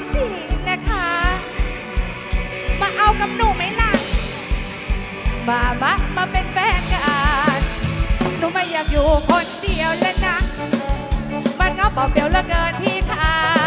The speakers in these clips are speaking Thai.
ความจริงนะคะ มาเอากับหนูไหมล่ะ มามามาเป็นแฟนกันหนูไม่อยากอยู่คนเดียวแล้วนะ มันก็เปล่าเปลี่ยวเหลือเกินพี่ค่ะ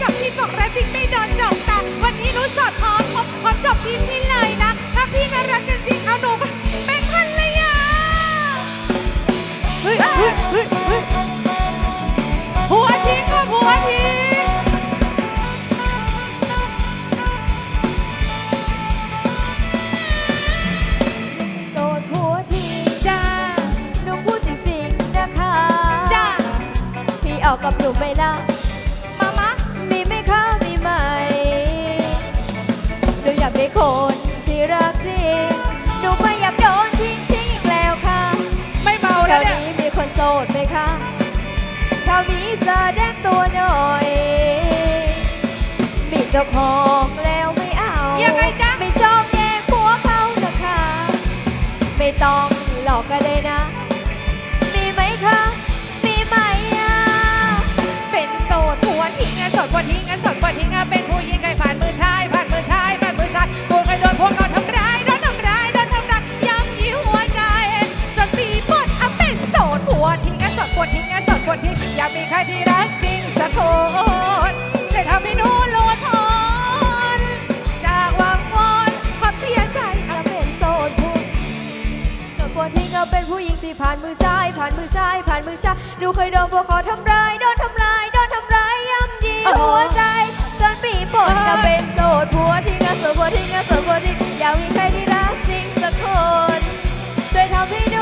จบที่บอกรักจริงไม่โดนจบแต่วันนี้รู้สดพร้อมพบพร้อมจบที่พี่ มีเจ้าของแล้วไม่เอายังไงจ๊ะ ไม่ชอบแย่งผัวเขานะคะ ไม่ต้องหลอกกันเลยนะ มีไหมคะ มีไหมอะ เป็นโสดผัวทิ้งอะโสดผัวทิ้งอะโสดผัวทิ้งอะเป็นผู้หญิงเคยผ่านมือชายผ่านมือชายผ่านมือชายกูเคยโดนพวกเขาทำร้ายโดนทำร้ายโดนทำร้ายย้ำยิ้วหัวใจจนปีปดอะเป็นโสดผัวทิ้งอะโสดผัวทิ้งอะโสดผัวทิ้งอยากมีใครที่รัก ผู้หญิงที่ผ่านมือชาย ผ่านมือชาย ผ่านมือชายดูเคยโดนพวกเขาทำร้ายโดนทำร้ายโดนทำร้ายย่ำยีหัวใจ จนปีปนจะเป็นโสดผัวทิ้งอะโสดผัวทิ้งอะโสดผัวทิ้งอยากมีใครที่รักจริงสักคนช่วยทำให้หนู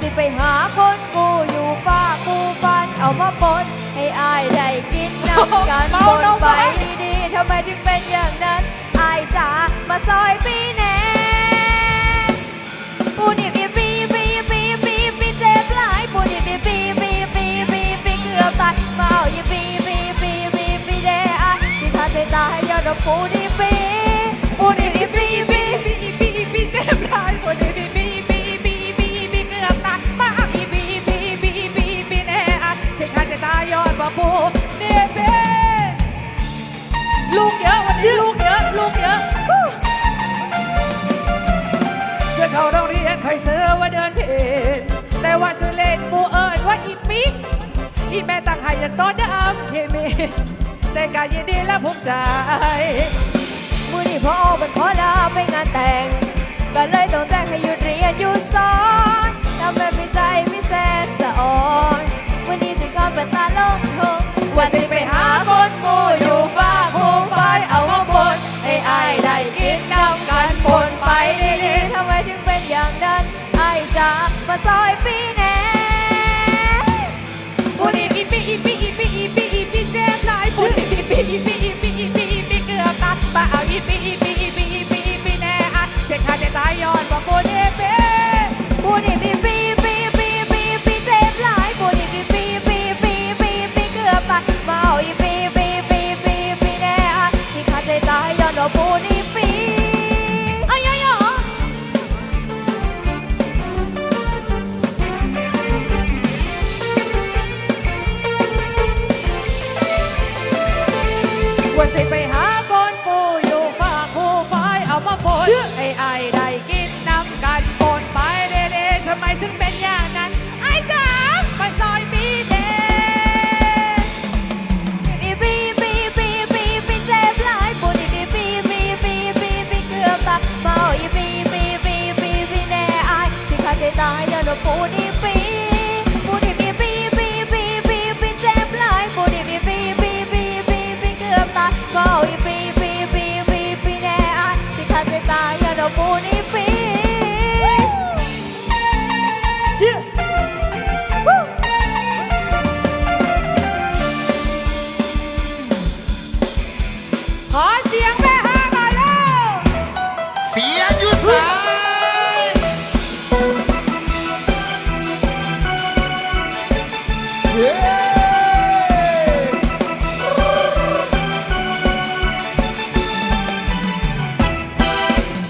สิไปหาคนกูอยู่ป้ากูฟันเอามาปนให้อายได้กินน้ำกันเมาบนเมาไปเมาดีๆทำไมถึงเป็นอย่างนั้นอายจ๋ามาซอยพี่แน่ปูนี่ปีปีปีปีปีปีเจ็บหลายปูนี่ปีปีปีปีปีปีเกือบตายมาเอาอย่าปีปีปีปีปีเดอะที่ท่าใจตายยอดปูนี่ปีปูนี่ปีปีปีปีปีปีปีเจ็บหลายคน อะวันนี้ลูกเยอะลูกเยอะเสื้อเขาโรงเรียนเคยเสื้อว่าเดินเพนแต่ว่าซื้อเล่นปูเอิญว่าอีปีอีแม่ตั้งให้ยันต้นดำเคมีแต่การยินดีและภูมิใจมือนี่พ่อเป็นพ่อลาไปงานแต่ง ก็เลยต้องแจ้งให้หยุดเรียนหยุดสอนทำแบบมีใจพี่แสนสะอ่อนวันนี้จึงก่อนเป็นตาลงทงว่าสิไปหาคน มาซอยพี่แน่บุรีอีปีอีปีอีปีอีปีอีปีเจ็บหลายปุ่นอีปีอีปี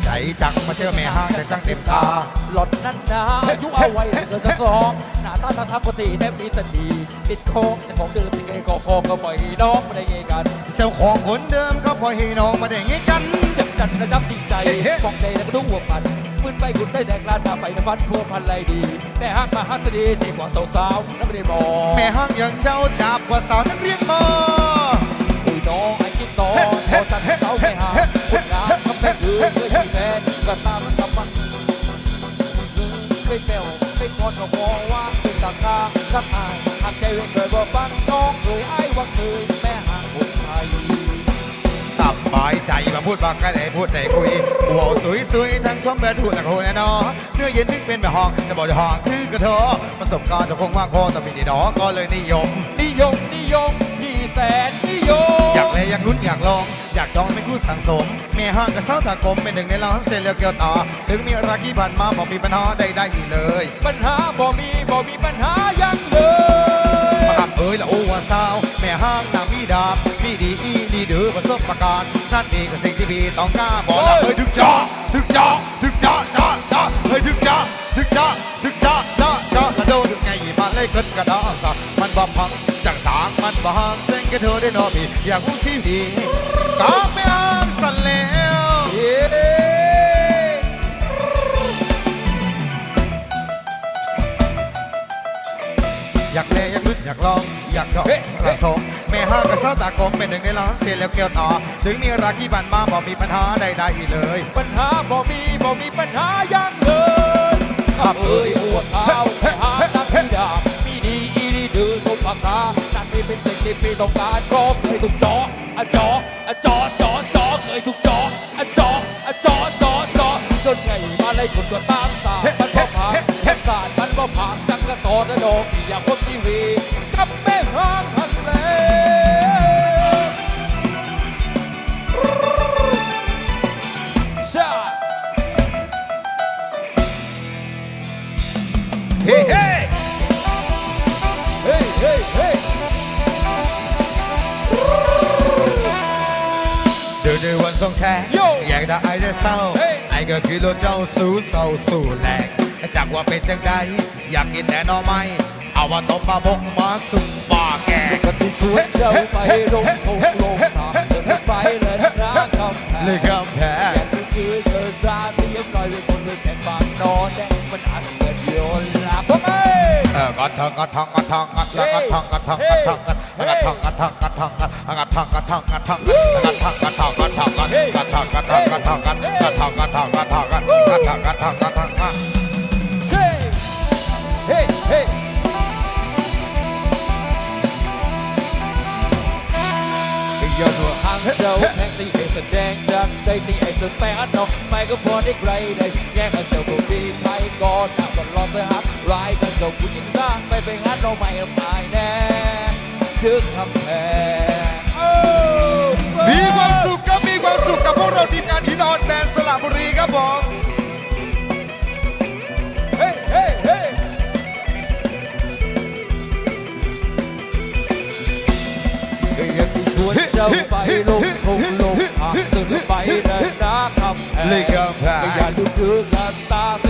ใจจังมาเจอแม่ห้างใจจังเต็มตา หล่อนนั้นนะอายุเอาไว้เกินจะสองหน้าตาตาทำปกติแทบมีสติติดโค้งจะของเดิมที่เคยก่อคอก็ปล่อยน้องไม่ได้เงยกัน เจ้าของคนเดิมก็ปล่อยให้น้องมาได้งี้กันจับจันนะจับจริงใจเฮ้เฮ้ ฟองใจแล้วก็ดูหัวมัน มืนไปขุนได้แต่กลานตาไปนะฟันพัวพันไรดีแม่ห้างมาฮัตดีที่กว่าสาวๆนั่นไม่ได้มองแม่ห้างอย่างเจ้าจับกว่าสาวนักเรียนมออุ้ยน้องไอ้กินต่อพอจันเสาไม่หาคนงานทำแม่คือเพื่อที่แม่ก็ตามมันทำมันไม่เปลวไม่พอก็พอว่าเป็นตาคาสักอายหากใจเว้นเคยบอกฟังน้องเคยไอ้ว่าเคย บายใจมาพูดบอกกันได้พูดแต่คุยว้าวสวยๆทั้งชมแบบถูกและโคแน่นอนเนื้อเย็นนึกเป็นแบบห้องแต่บอกจะห้องคือกระโถประสบการณ์จะคงว่างพอแต่พี่ดีน้องก็เลยนิยม นิยมนิยมพี่แสนนิยม อยากเลยอยากลุ้นอยากลองอยากจองเป็นคู่สังสมเมียห้างกับเสาตากลมเป็นหนึ่งในเราทั้งเซลล์เกี่ยวต่อถึงมีรักที่ผ่านมาบอกมีปัญหาใดๆอีกเลย ปัญหาบ่มีบ่มีปัญหายังเลยมาคำเอ้ยละโอ้ว่าสาวแม่ห้างนางมีดาบ มีดีอีดีเดือประสบการณ์นั่นเองก็สิ่งที่พี่ต้องกล้าบอกละเฮ้ยถึกจ้าถึกจ้าถึกจ้าจ้าจ้าเฮ้ยถึกจ้าถึกจ้าถึกจ้าจ้าจ้ากระโดดถึงไงมาเลยเกิดกระดองสะมันบ่พังจากสางมันบ่ห่างเส้นกระเธอได้นอพี่อยากรู้สิดีตามไม่ห่างสั่นแล้วเย้อยากแลอยากลุ้นอยากลองอยากดอกรักสมแม่ห้างกับเสาตากลมเป็นหนึ่งในล้านเสียแล้วเกี่ยวต่อ ถึงมีรักที่ผ่านมาบอกมีปัญหาใดๆอีกเลยปัญหาบ่มีบ่มีปัญหายังเลยครับเอ้ยปวดเท้าไปหานักพิดามีดีอีดีดื้อสมปากกานั่นไม่เป็นสิ่งที่พี่ต้องการครบเลยทุกจออะจออะจอจอจอเคยทุกจออะจออะจอจอจอจนไงมาเลยคนตัวตามตามันก็ผ่านทั้งสารมันก็ผ่านจังกระต่อระดอกอยากพบทีวีกั ดินในวันสองแสงอยากได้ไอ้ได้เศร้าไอ้ก็คือรถเจ้าสู้เศร้าสู้แหลกจากว่าเป็นจังใดอยากกินแต่หนอไม้เอามาต้มมาบกมาสุกปาแกงก็ที่สวนเจ้าไปลงทงลงทางเดินไปเลยนะคำแพเลยงคำแพ้แกก็คือเธอราที่ยังลอยเป็นคนด้วยแข่งบางนอนแดงมันอันเกิดโยนหลับทำไมเออกัดทองกัดทองกัดทองกัดกัดทองกัดทองกัดทอง กัดทองกัดทองกัดทองกัดทองกัดทองกัดทองกัดทองกัดทองกัดทองกัดทองกัดทองกัดทองกัดทองกัดทองกัดทองกัดทองกัดทองกัดทองกัดทองเช่เฮ้เฮ้ยอดหัวหางเจ้าแพงตีเอกแสดงจากได้ตีไอ้สุดแปงอันนอกไม่ก็พอได้ไกลได้แย่งกับเจ้าผู้ดีไปก่อนหน้าก็รอเธอฮับร้ายกันเจ้าผู้หญิงร่างไม่ไปงัดเราไม่เอาไปแน่ ดึกคำแพงโอ้มีความสุขครับมีความสุขกับพวกเราทีมงานหินอ่อนแบนสระบุรีครับผมเฮ้เฮ้เฮ้ก็ยังที่ชวนเจ้าไปลงคงลงอ่างตื่นไปเดินหน้าคำแพงเลยครับแพงก็อย่าดูดื้อกันตาเสี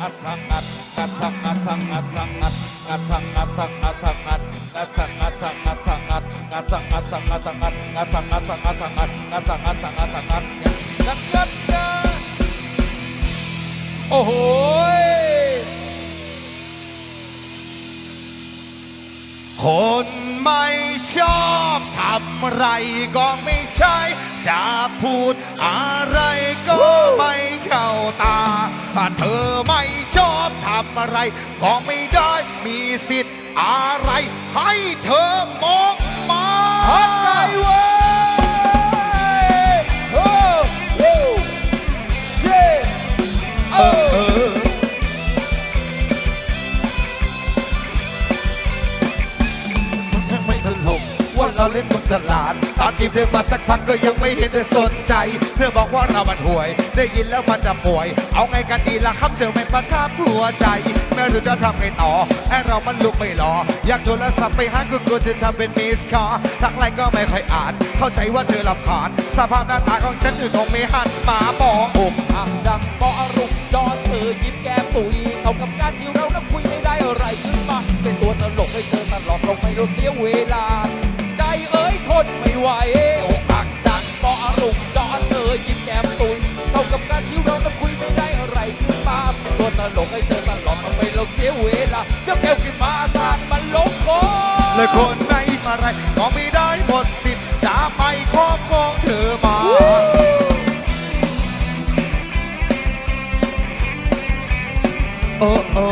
งัดทังงัดงัดทังงัดทังงัดทังงัดงัดทังงัดทังงัดทังงัดงัดทังงัดทังงัดทังงัดงัดทังงัดทังงัดทังงัดงัดทังงัดทังงัดทังงัดงัดทังงัดทังงัดทังงัดงัดงัดงัดโอ้โหคนไม่ชอบทำไรก็ไม่ใช่ จะพูดอะไรก็ไม่เข้าตา ถ้าเธอไม่ชอบทำอะไร ก็ไม่ได้มีสิทธิ์อะไร ให้เธอมองมาพักใจเว้ยโอ้โหเซ่เอ ตลาดตอนจีบเธอมาสักพักก็ยังไม่เห็นเธอสนใจ เธอบอกว่าเรามันห่วย ได้ยินแล้วมันจะป่วย เอาไงกันดีล่ะครับเธอไม่ประทับหัวใจแม่รู้จะทำไงต่อไอเรามันลุกไม่รอ อยากโทรศัพท์ไปหาก็กลัวจะทำเป็นมิสคอทักไลน์ก็ไม่ค่อยอ่าน เข้าใจว่าเธอลำคาญสภาพหน้าตาของฉันคือคงไม่หันมาบอกอกหักดังปอรุกจอเธอยิ้มแก้มตุยเขากับการที่เรานับคุยไม่ได้อะไรขึ้นมาเป็นตัวตลกให้เธอตลอดลงไม่รู้เสียเวลา ให้เธอตลอดลงไม่รู้เสียเวลาเจ้าแก้วขึ้นมาสาดมันลงคอและคนไหนอะไรก็ไม่ได้หมดสิทธิ์จะไปครอบครองเธอมาโอ้โอ้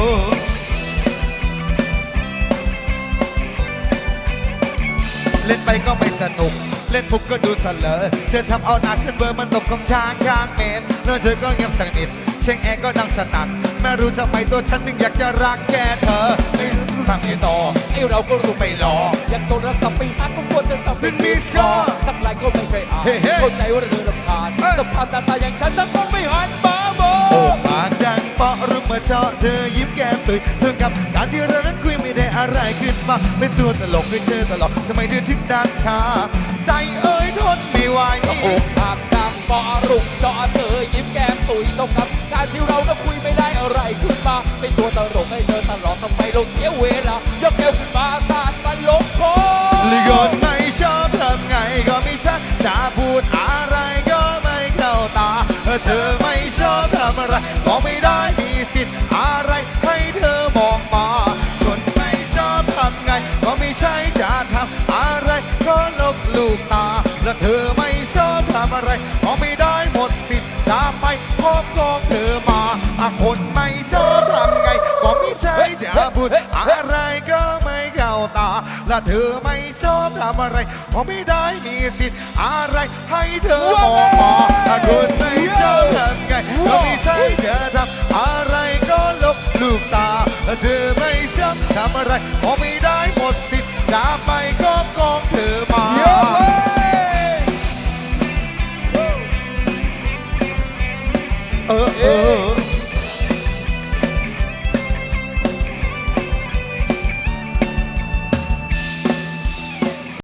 เล่นไปก็ไม่สนุก เล่นมุกก็ดูสเลอเธอทำเอาหน้าฉันเบอร์มันตกของช้างข้างเมนแล้วเธอก็เงียบสักนิดเสียงแอร์ก็ดังสนั่น ไม่รู้ทำไมตัวฉันถึงอยากจะรักแกเธอไม่รู้ทำยังไงต่อไอเราก็รู้ไม่รอยังโทรศัพท์ไปหาก็กลัวจะทำเป็นมิสคอร์สักไลน์ก็ไม่เคยอ่านเฮ้เฮ้เข้าใจว่าเธอรำคาญเอ้ยสภาพหน้าตาอย่างฉันทั้งต้องไม่หันมาบอโอ้กปากดังเปาะรึมาเจาะเธอยิ้มแก้มตุยเธอกับการที่เรานั้นคุยไม่ได้อะไรขึ้นมาเป็นตัวตลกให้เธอตลอดทำไมเธอถึงดังช้าใจเอ้ยทนไม่ไหวอกหักดังปอรุกจอเธอยิ้มแก้มตุยตรงกับการที่เรานั้นคุยไม่ได้ อะไรขึ้นมาเป็นตัวตลกให้เธอตลอดทำไมเราเสียเวลายกแก้วขึ้นมาสาดมันลงคอหรือคนไม่ชอบทำไงก็ไม่ใช่จะพูดอะไรก็ไม่เข้าตาเธอไม่ชอบทำอะไรก็ไม่ได้มีสิทธิ์อะไรให้เธอมองมาคนไม่ชอบทำไงก็ไม่ใช่จะทำอะไรก็ลบลูกตาและเธอไม่ชอบทำอะไร และเธอไม่ชอบทำอะไรก็ไม่ได้มีสิทธิ์อะไรให้เธอมองมาอะคนไม่ชอบทำไงก็ไม่ใช่จะทำอะไรก็ลบลูกตาและเธอไม่ชอบทำอะไรก็ไม่ได้หมดสิทธิ์จะไป